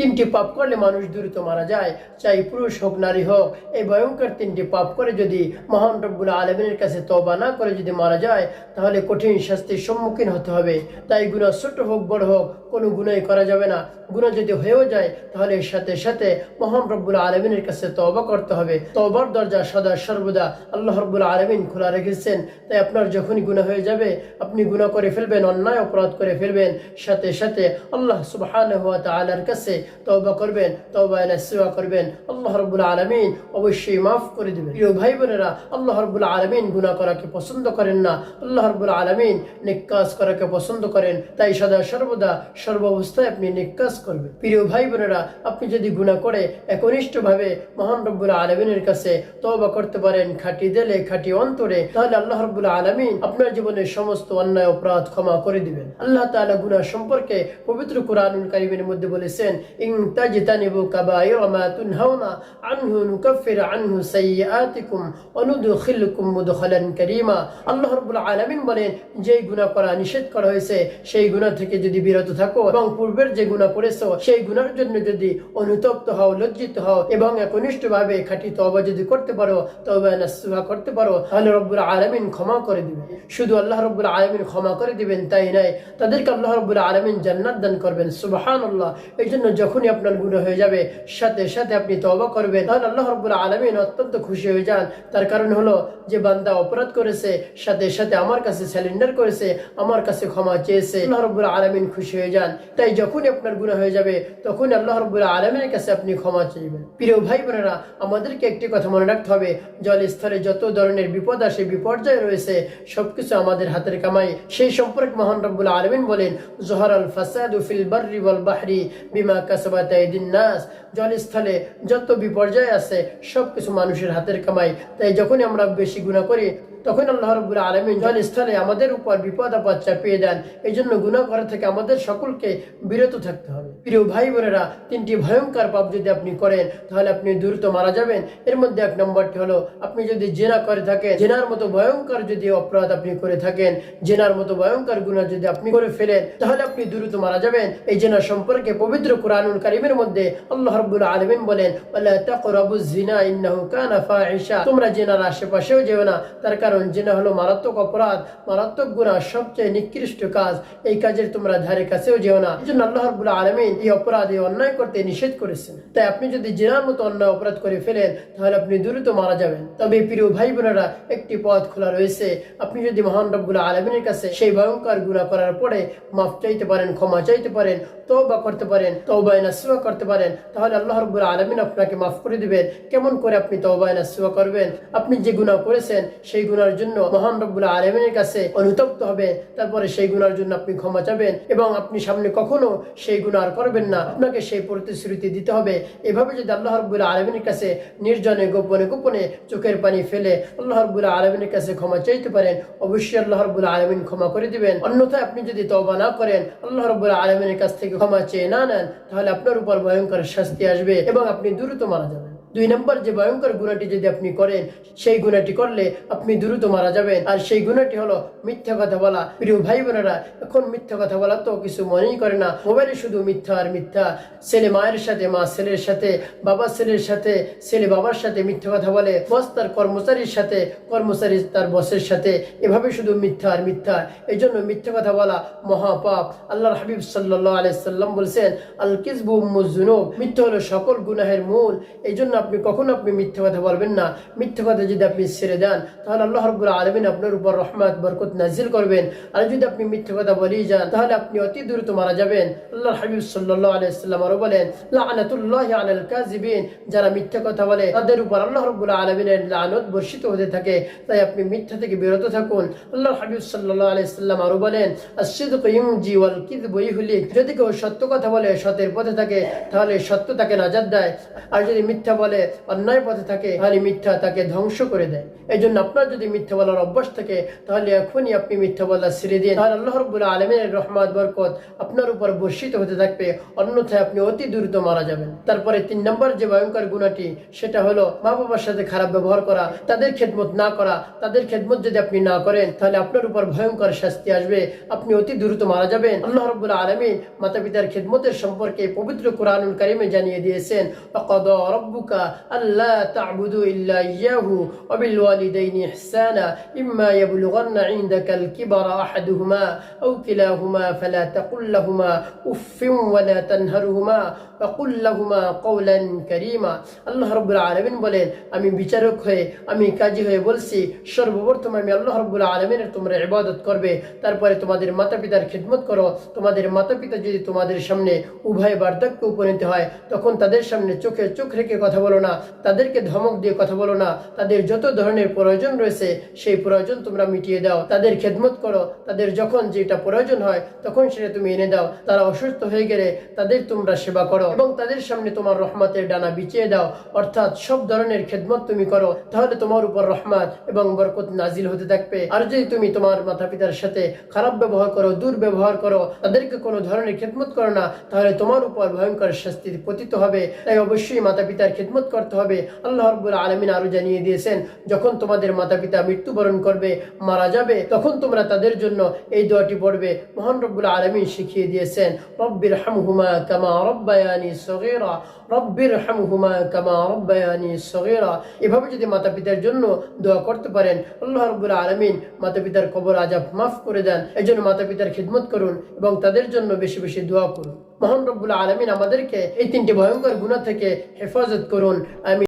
তিনটি পাপ করলে মানুষ দ্রুত মারা যায়। চাই পুরুষ হোক, নারী হোক, এই ভয়ঙ্কর তিনটি পাপ করে যদি মহান রব্বুল আলমিনের কাছে তবা না করে যদি মারা যায়, তাহলে কঠিন শাস্তির সম্মুখীন হতে হবে। তাই গুণা ছোট হোক, বড় হোক, কোনো গুণাই করা যাবে না। গুণা যদি হয়েও যায়, তাহলে সাথে সাথে মহান রব্বুল আলমিনের কাছে তবা করতে হবে। তবার দরজা সদা সর্বদা আল্লাহ রব্বুল আলমিন খোলা রেখেছেন। তাই আপনার যখনই গুণা হয়ে যাবে, আপনি গুণা করে ফেলবেন, অন্যায় অপরাধ করে ফেলবেন। সাথে সাথে আল্লাহ সুবহান তালার কাছে তওবা করবেন, তওবা সেবা করবেন। আল্লাহ রব্বুল আলমিন অবশ্যই মাফ করে দিবেন। প্রিয় ভাই বোনেরা, আল্লাহ রব্বুল আলমিন গুণা করাকে পছন্দ করেন না। আল্লাহ রব্বুল আলমিন নিকাজ করাকে পছন্দ করেন। তাই সদা সর্বদা সর্বাবস্থায় আপনি নিকাজ করবেন। প্রিয় ভাই বোনেরা, আপনি যদি গুণা করে একনিষ্ঠভাবে মহান রব্বুল আলমিনের কাছে তওবা করতে পারেন, খাঁটি দিলে, খাঁটি অন্তরে, তাহলে আল্লাহ রব্বুল আলমিন আপনার জীবনের সমস্ত অন্যায়, অপরাধ ক্ষমা করে দিবেন। আল্লাহ তাআলা গুনাহ সম্পর্কে পবিত্র কোরআনুল কারিমের মধ্যে বলেছেন তাজতানিবু কাবাইরা মা তুনহাউনা আনহু নুকাফির আনহু সাইয়্যাতিকুম ওয়া নুদখিলকুম মুদখালান কারীমা আল্লাহ রাব্বুল আলামিন বলেন যে গুনাহ করা নিষেধ করা হয়েছে, সেই গুনাহ থেকে যদি বিরত থাকো এবং পূর্বের যে গুনাহ করেছ, সেই গুনার জন্য যদি অনুতপ্ত হও, লজ্জিত হও এবং একনিষ্ঠভাবে খাঁটি তওবা যদি করতে পারো, তওবা নাসুহা করতে পারো, তাহলে রব্বুল আলামিন ক্ষমা করে দিবেন। শুধু আল্লাহ রব্বুল আলামিন ক্ষমা করে দিবেন, তাই নয়, তাদেরকে আল্লাহ রব্বুল আলামিন জান্নাত দান করবেন, সুবহানাল্লাহ। এই জন্য যখনই আপনার গুনাহ হয়ে যাবে, সাথে সাথে আপনি তওবা করবেন। তাহলে আল্লাহ রব্বুল আলামিন অত্যন্ত খুশি হয়ে যান। তার কারণ হলো যে বান্দা অপরাধ করেছে, সাথে সাথে আমার কাছে স্যালেন্ডার করেছে, আমার কাছে ক্ষমা চেয়েছে। আল্লাহ রব্বুল আলামিন খুশি হয়ে যান। তাই যখনই আপনার গুনাহ হয়ে যাবে তখন আল্লাহ রব্বুল আলামিনের কাছে আপনি ক্ষমা চাইবেন। প্রিয় ভাই বোনেরা আমাদেরকে একটি কথা মনে রাখতে হবে। জল জলস্থলে যত ধরনের বিপদ আসে, বিপর্যয় রয়েছে, সবকিছু আমাদের হাতের কামাই। সেই সম্পর্কে মহান রব্বুল আলমিন বলেন জোহর আল ফাসাদু ফিল বাহরি বিমা জলস্থলে যত বিপর্যয় আছে, সবকিছু মানুষের হাতের কামাই। তাই যখনই আমরা বেশি গুণা করি তখন আল্লাহ রব্বুল আলমিন জলস্থলে আমাদের উপর বিপদ আপদ চাপিয়ে দেন। এই জন্য গুণা করা থেকে আমাদের সকলকে বিরত থাকতে হবে। প্রিয় ভাই বোনেরা তিনটি ভয়ঙ্কর পাপ যদি আপনি করেন, তাহলে আপনি দ্রুত মারা যাবেন। এর মধ্যে এক নম্বরটি হলো, আপনি যদি জেনা করে থাকেন, জেনার মতো ভয়ঙ্কর যদি অপরাধ আপনি করে থাকেন, জেনার মতো ভয়ঙ্কর গুণা যদি আপনি করে ফেলেন, তাহলে আপনি দ্রুত মারা যাবেন। এই জেনা সম্পর্কে পবিত্র কোরআনুল কারিমের মধ্যে আল্লাহ রব্বুল আলমিন বলেন তোমরা জেনার আশেপাশেও যেও না, তার কারণ জেনা হলো মারাত্মক অপরাধ, মারাত্মক গুণা সবচেয়ে নিকৃষ্ট কাজ। এই কাজের তোমরা ধারে কাছেও যেও না। এই জন্য আল্লাহ রব্বুল আলমিন এই অপরাধ অন্যায় করতে নিষেধ করেছেন, তাই আপনি যদি জেনার মতো অন্যায় অপরাধ করে ফেলেন, তাহলে আপনি দ্রুত মারা যাবেন। তবে প্রিয় ভাই বোনেরা একটি পথ খোলা রয়েছে। আপনি যদি মহান রব্বুল আলমিনের কাছে সেই ভয়ঙ্কর গুণা করার পরে মাফ চাইতে পারেন, ক্ষমা চাইতে পারেন, তওবা করতে পারেন তওবায় নাসুয়া করতে পারেন, তাহলে আল্লাহ রব্বুল আলমিন আপনাকে মাফ করে দিবেন। কেমন করে আপনি তওবায় নাসুয়া করবেন? আপনি যে গুনাহ করেছেন, সেই গুনার জন্য মহান রব্বুল আলমিনের কাছে অনুতপ্ত হবে তারপরে সেই গুনার জন্য আপনি ক্ষমা চাবেন এবং আপনি সামনে কখনো সেই গুণা আর করবেন না। আপনাকে সেই প্রতিশ্রুতি দিতে হবে। এভাবে যদি আল্লাহ রব্বুল আলমিনের কাছে নির্জনে, গোপনে গোপনে চোখের পানি ফেলে আল্লাহ রব্বুল আলমিনের কাছে ক্ষমা চাইতে পারেন, অবশ্যই আল্লাহ রব্বুল আলমিন ক্ষমা করে দিবেন। অন্যথায় আপনি যদি তবা না করেন, আল্লাহ রব্বুল আলমিনের কাছ থেকে ক্ষমা চেয়ে না নেন, তাহলে আপনার উপর ভয়ঙ্কর শাস্তি আসবে এবং আপনি দ্রুত মারা যাবেন। দুই নম্বর যে ভয়ঙ্কর গুণাটি যদি আপনি করেন, সেই গুণাটি করলে আপনি দ্রুত মারা যাবেন। আর সেই গুণাটি হলো মিথ্যা কথা বলা। প্রিয় ভাই বোনেরা এখন মিথ্যা কথা বলা তো কিছু মনেই করে না। মোবাইলে শুধু মিথ্যা আর মিথ্যা। ছেলে মায়ের সাথে, মা ছেলের সাথে, বাবা ছেলের সাথে, ছেলে বাবার সাথে মিথ্যা কথা বলে। বস তার কর্মচারীর সাথে, কর্মচারী তার বসের সাথে। এভাবে শুধু মিথ্যা আর মিথ্যা। এই জন্য মিথ্যা কথা বলা মহাপাপ। আল্লাহর হাবিব সাল্লাহ আলাইসাল্লাম বলছেন আল কিসবু মুজুনুব মিথ্যা হলো সকল গুনাহের মূল। এই জন্য আপনি কখনো আপনি মিথ্যা কথা বলবেন না। মিথ্যা কথা যদি আপনি ছেড়ে দেন, তাহলে আল্লাহ রব্বুল আলমিন আপনার উপর রহমত, বরকত নাজিল করবেন। আর যদি আপনি মিথ্যা কথা বলেই যান, তাহলে আপনি অতি দ্রুত মারা যাবেন। আল্লাহ হাবিব সাল্লাহ আলাইসাল্লাম আরও বলেন, লানাতুল্লাহ আলাল কাজিবিন যারা মিথ্যা কথা বলে, তাদের উপর আল্লাহ রব্বুল আলমিনের লানত বর্ষিত হতে থাকে। তাই আপনি মিথ্যা থেকে বিরত থাকুন। আল্লাহ হাবিব সাল্লাহ আলাইসাল্লাম আরও বলেন যদি কেউ সত্য কথা বলে, সতের পথে থাকে, তাহলে সত্য তাকে নাজাদ দেয়। আর যদি মিথ্যা বলে বলে, অন্যায় পথে থাকে তাহলে মিথ্যা তাকে ধ্বংস করে দেয়। এই জন্য আপনার যদি মিথ্যা বলার অভ্যাস থাকে, তাহলে এখনই আপনি মিথ্যা বলার ছেড়ে দিন। তাহলে আল্লাহ রব্বুল আলমের রহমাদ বরকত আপনার উপর বর্ষিত হতে থাকবে, অন্যথায় আপনি অতি দ্রুত মারা যাবেন। তারপরে তিন নম্বর যে ভয়ঙ্কর গুণাটি, সেটা হলো মা বাবার সাথে খারাপ ব্যবহার করা, তাদের খেদমত না করা। তাদের খেদমত যদি আপনি না করেন, তাহলে আপনার উপর ভয়ঙ্কর শাস্তি আসবে। আপনি অতি দ্রুত মারা যাবেন। আল্লাহ রব্বুল আলমী মাতা পিতার খেদমতের সম্পর্কে পবিত্র কোরআনুল কারিমে জানিয়ে দিয়েছেন রব্বুকা ألا تعبدوا إلا إياه وبالوالدين إحسانا إما يبلغن عندك الكبر أحدهما أو كلاهما فلا تقل لهما أف ولا تنهرهما وقل لهما قولا كريما আল্লাহ রব্বুল আলমিন বলেন আমি বিচারক হয়ে আমি কাজী হয়ে বলছি সর্বপ্রথম আমি আল্লাহ রব্বুল আলমিনের তোমরা ইবাদত করবে তারপরে তোমাদের মাতা পিতার খিদমত করো তোমাদের মাতা পিতা যদি তোমাদের সামনে উভয় বার্ধক্যে উপনীত হয় তখন তাদের সামনে চোখে চোখ রেখে কথা বলো না, তাদেরকে ধমক দিয়ে কথা বলো না, তাদের যত ধরনের প্রয়োজন রয়েছে, সেই প্রয়োজন তোমরা মিটিয়ে দাও, তাদের খেদমত করো, তাদের যখন যেটা প্রয়োজন হয়, তখন সেটা তুমি এনে দাও, তারা অসুস্থ হয়ে গেলে তাদের তোমরা সেবা করো এবং তাদের সামনে তোমার রহমতের ডানা বিছিয়ে দাও, অর্থাৎ সব ধরনের খেদমত তুমি করো, তাহলে তোমার উপর রহমত এবং বরকত নাজিল হতে থাকবে। আর যদি তুমি তোমার মাতা পিতার সাথে খারাপ ব্যবহার করো, দুর্ব্যবহার করো, তাদেরকে কোনো ধরনের খেদমত করো না, তাহলে তোমার উপর ভয়ঙ্কর শাস্তি পতিত হবে। তাই অবশ্যই মাতা পিতার খেদমত করতে হবে। আল্লাহ রব্বুল আলমিন আরও জানিয়ে দিয়েছেন, যখন তোমাদের মাতা পিতা মৃত্যুবরণ করবে, মারা যাবে, তখন তোমরা তাদের জন্য এই দোয়াটি পড়বে। মহান রব্বুল আলমিন শিখিয়ে দিয়েছেন রব্বির হামহুমা কামা রব্বায়ানি সগীরা রব্বির হামহুমা কামা রব্বায়ানি সগীরা। এভাবে যদি মাতা পিতার জন্য দোয়া করতে পারেন, আল্লাহ রব্বুল আলমিন মাতা পিতার কবর আজাব মাফ করে দেন। এই জন্য মাতা পিতার খিদমত করুন এবং তাদের জন্য বেশি বেশি দোয়া করুন। মহান রব্বুল আলমিন আমাদেরকে এই তিনটি ভয়ঙ্কর গুণা থেকে হেফাজত করুন। আমি